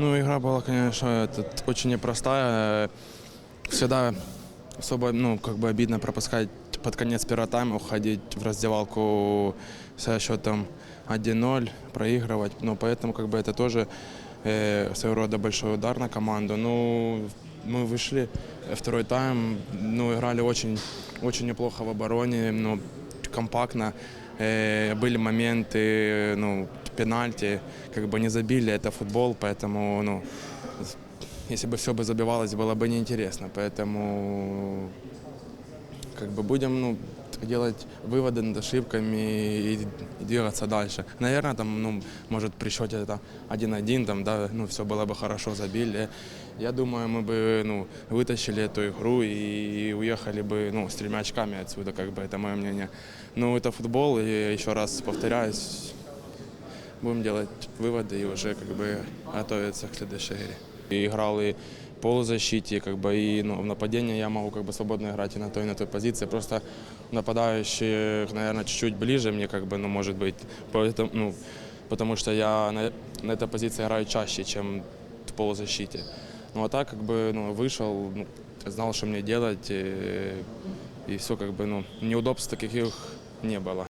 Ну, игра была, конечно, этот, очень непростая. Всегда особо, ну, как бы обидно пропускать под конец первого тайма, уходить в раздевалку со счетом 1-0, проигрывать. Ну, поэтому, как бы, это тоже э, своего рода большой удар на команду. Ну, мы вышли э, второй тайм, ну, играли очень, очень неплохо в обороне, ну, компактно. Э, были моменты, ну, пенальти, как бы не забили, это футбол, поэтому, ну, если бы все бы забивалось, было бы неинтересно. Поэтому как бы будем ну, делать выводы над ошибками и, двигаться дальше. Наверное, там, ну, может, при счете это 1-1, там, да, ну, все было бы хорошо, забили. Я думаю, мы бы ну, вытащили эту игру и уехали бы ну, с тремя очками отсюда, как бы это мое мнение. Ну, это футбол, и еще раз повторяюсь, будем делать выводы и уже как бы готовиться к следующей игре. И играл и полузащите, как бы и ну, в нападении я могу как бы свободно играть и на той, и на той позиции. Просто нападающих, наверное, чуть-чуть ближе мне, как бы, ну, может быть, поэтому, ну, потому что я на, на этой позиции играю чаще, чем в полузащите. Ну, а так, как бы, ну, вышел, ну, знал, что мне делать, и, и все, как бы, ну, неудобств таких не было.